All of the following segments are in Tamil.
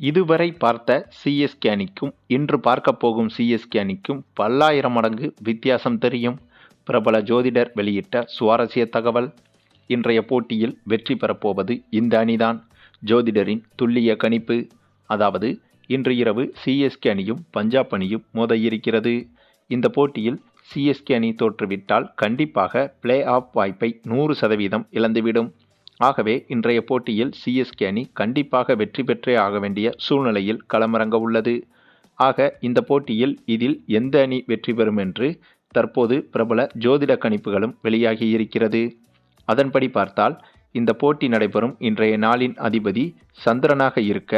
இதுவரை பார்த்த சிஎஸ்கே அணிக்கும் இன்று பார்க்க போகும் சிஎஸ்கே அணிக்கும் பல்லாயிரம் மடங்கு வித்தியாசம் தெரியும். பிரபல ஜோதிடர் வெளியிட்ட சுவாரஸ்ய தகவல். இன்றைய போட்டியில் வெற்றி பெறப்போவது இந்த அணிதான். ஜோதிடரின் துல்லிய கணிப்பு. அதாவது இன்று இரவு சிஎஸ்கே அணியும் பஞ்சாப் அணியும் மோத இருக்கிறது இந்த போட்டியில் சிஎஸ்கே அணி தோற்றுவிட்டால் கண்டிப்பாக பிளே ஆஃப் வாய்ப்பை நூறு சதவீதம் இழந்துவிடும். ஆகவே இன்றைய போட்டியில் சிஎஸ்கே அணி கண்டிப்பாக வெற்றி பெற்றே ஆக வேண்டிய சூழ்நிலையில் களமிறங்க உள்ளது. ஆக இந்த போட்டியில் இதில் எந்த அணி வெற்றி பெறும் என்று தற்போது பிரபல ஜோதிட கணிப்புகளும் வெளியாகி இருக்கிறது. அதன்படி பார்த்தால் இந்த போட்டி நடைபெறும் இன்றைய நாளின் அதிபதி சந்திரனாக இருக்க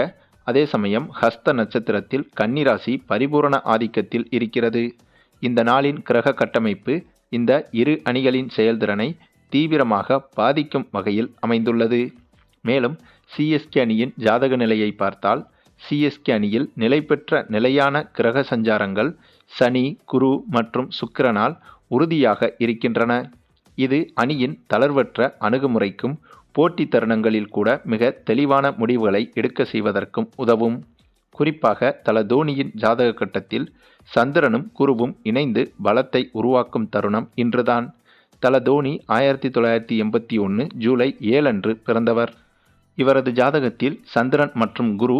அதே சமயம் ஹஸ்த நட்சத்திரத்தில் கன்னிராசி பரிபூரண ஆதிக்கத்தில் இருக்கிறது. இந்த நாளின் கிரக கட்டமைப்பு இந்த இரு அணிகளின் செயல்திறனை தீவிரமாக பாதிக்கும் வகையில் அமைந்துள்ளது. மேலும் சிஎஸ்கே அணியின் ஜாதக நிலையை பார்த்தால் சிஎஸ்கே அணியில் நிலை பெற்ற நிலையான கிரக சஞ்சாரங்கள் சனி குரு மற்றும் சுக்கிரனால் உறுதியாக இருக்கின்றன. இது அணியின் தளர்வற்ற அணுகுமுறைக்கும் போட்டி தருணங்களில் கூட மிக தெளிவான முடிவுகளை எடுக்க செய்வதற்கும் உதவும். குறிப்பாக தல தோனியின் ஜாதக கட்டத்தில் சந்திரனும் குருவும் இணைந்து பலத்தை உருவாக்கும் தருணம் இன்றுதான். தல தோனி ஆயிரத்தி தொள்ளாயிரத்தி எண்பத்தி ஒன்று ஜூலை ஏழன்று பிறந்தவர். இவரது ஜாதகத்தில் சந்திரன் மற்றும் குரு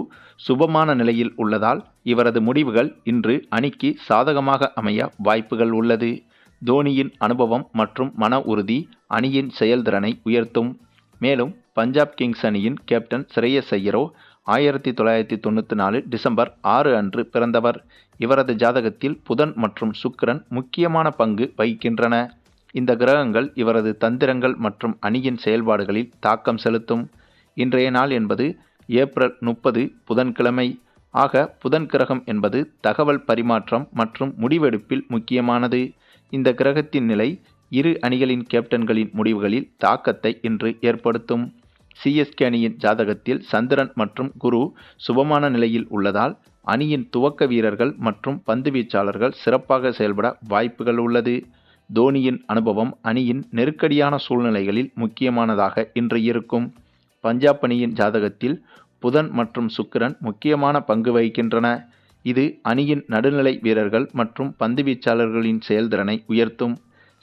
சுபமான நிலையில் உள்ளதால் இவரது முடிவுகள் இன்று அணிக்கு சாதகமாக அமைய வாய்ப்புகள் உள்ளது. தோனியின் அனுபவம் மற்றும் மன உறுதி அணியின் செயல்திறனை உயர்த்தும். மேலும் பஞ்சாப் கிங்ஸ் அணியின் கேப்டன் ஸ்ரேயஸ் ஐயரோ ஆயிரத்தி தொள்ளாயிரத்தி தொண்ணூற்றி நாலு டிசம்பர் ஆறு அன்று பிறந்தவர். இவரது ஜாதகத்தில் புதன் மற்றும் சுக்கிரன் முக்கியமான பங்கு வகிக்கின்றன. இந்த கிரகங்கள் இவரது தந்திரங்கள் மற்றும் அணியின் செயல்பாடுகளில் தாக்கம் செலுத்தும். இன்றைய நாள் என்பது ஏப்ரல் முப்பது புதன்கிழமை. ஆக புதன் கிரகம் என்பது தகவல் பரிமாற்றம் மற்றும் முடிவெடுப்பில் முக்கியமானது. இந்த கிரகத்தின் நிலை இரு அணிகளின் கேப்டன்களின் முடிவுகளில் தாக்கத்தை இன்று ஏற்படுத்தும். சிஎஸ்கே அணியின் ஜாதகத்தில் சந்திரன் மற்றும் குரு சுபமான நிலையில் உள்ளதால் அணியின் துவக்க வீரர்கள் மற்றும் பந்து வீச்சாளர்கள் சிறப்பாக செயல்பட வாய்ப்புகள் உள்ளது. தோனியின் அனுபவம் அணியின் நெருக்கடியான சூழ்நிலைகளில் முக்கியமானதாக இன்று இருக்கும். பஞ்சாப் அணியின் ஜாதகத்தில் புதன் மற்றும் சுக்கிரன் முக்கியமான பங்கு வகிக்கின்றன. இது அணியின் நடுநிலை வீரர்கள் மற்றும் பந்து வீச்சாளர்களின் செயல்திறனை உயர்த்தும்.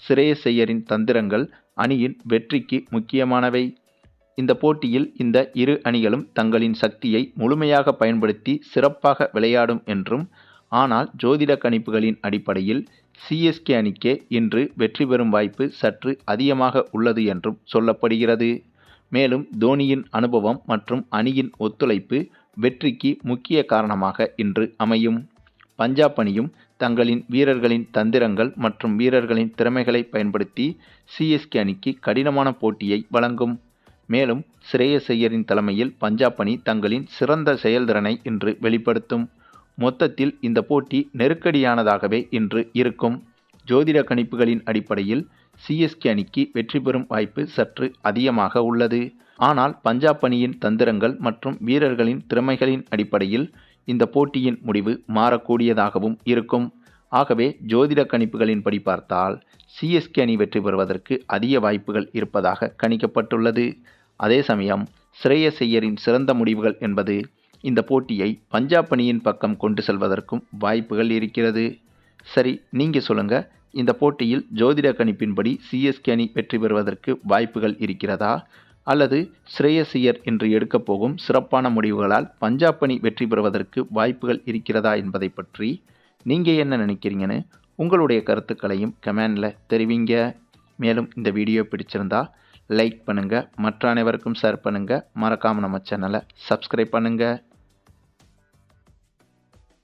சிரேயஸ் ஐயரின் தந்திரங்கள் அணியின் வெற்றிக்கு முக்கியமானவை. இந்த போட்டியில் இந்த இரு அணிகளும் தங்களின் சக்தியை முழுமையாக பயன்படுத்தி சிறப்பாக விளையாடும் என்றும் ஆனால் ஜோதிட கணிப்புகளின் அடிப்படையில் சிஎஸ்கே அணிக்கே இன்று வெற்றி பெறும் வாய்ப்பு சற்று அதிகமாக உள்ளது என்றும் சொல்லப்படுகிறது. மேலும் தோனியின் அனுபவம் மற்றும் அணியின் ஒத்துழைப்பு வெற்றிக்கு முக்கிய காரணமாக இன்று அமையும். பஞ்சாப் அணியும் தங்களின் வீரர்களின் தந்திரங்கள் மற்றும் வீரர்களின் திறமைகளை பயன்படுத்தி சிஎஸ்கே அணிக்கு கடினமான போட்டியை வழங்கும். மேலும் ஸ்ரேயஸ் ஐயரின் தலைமையில் பஞ்சாப் அணி தங்களின் சிறந்த செயல்திறனை இன்று வெளிப்படுத்தும். மொத்தத்தில் இந்த போட்டி நெருக்கடியானதாகவே இன்று இருக்கும். ஜோதிட கணிப்புகளின் அடிப்படையில் சிஎஸ்கே அணிக்கு வெற்றி பெறும் வாய்ப்பு சற்று அதிகமாக உள்ளது. ஆனால் பஞ்சாப் அணியின் தந்திரங்கள் மற்றும் வீரர்களின் திறமைகளின் அடிப்படையில் இந்த போட்டியின் முடிவு மாறக்கூடியதாகவும் இருக்கும். ஆகவே ஜோதிட கணிப்புகளின்படி பார்த்தால் சிஎஸ்கே அணி வெற்றி பெறுவதற்கு அதிக வாய்ப்புகள் இருப்பதாக கணிக்கப்பட்டுள்ளது. அதே சமயம் ஸ்ரேயஸ் ஐயரின் சிறந்த முடிவுகள் என்பது இந்த போட்டியை பஞ்சாப் அணியின் பக்கம் கொண்டு செல்வதற்கும் வாய்ப்புகள் இருக்கிறது. சரி நீங்கள் சொல்லுங்கள் இந்த போட்டியில் ஜோதிட கணிப்பின்படி சிஎஸ்கே அணி வெற்றி பெறுவதற்கு வாய்ப்புகள் இருக்கிறதா? அல்லது ஸ்ரேயசியர் என்று எடுக்கப் போகும் சிறப்பான முடிவுகளால் பஞ்சாப் அணி வெற்றி பெறுவதற்கு வாய்ப்புகள் இருக்கிறதா என்பதை பற்றி நீங்கள் என்ன நினைக்கிறீங்கன்னு உங்களுடைய கருத்துக்களையும் கமெண்டில் தெரிவிங்க. மேலும் இந்த வீடியோ பிடிச்சிருந்தா லைக் பண்ணுங்கள் மற்ற அனைவருக்கும் ஷேர் பண்ணுங்கள் மறக்காமல் நம்ம சேனலை சப்ஸ்கிரைப் பண்ணுங்கள்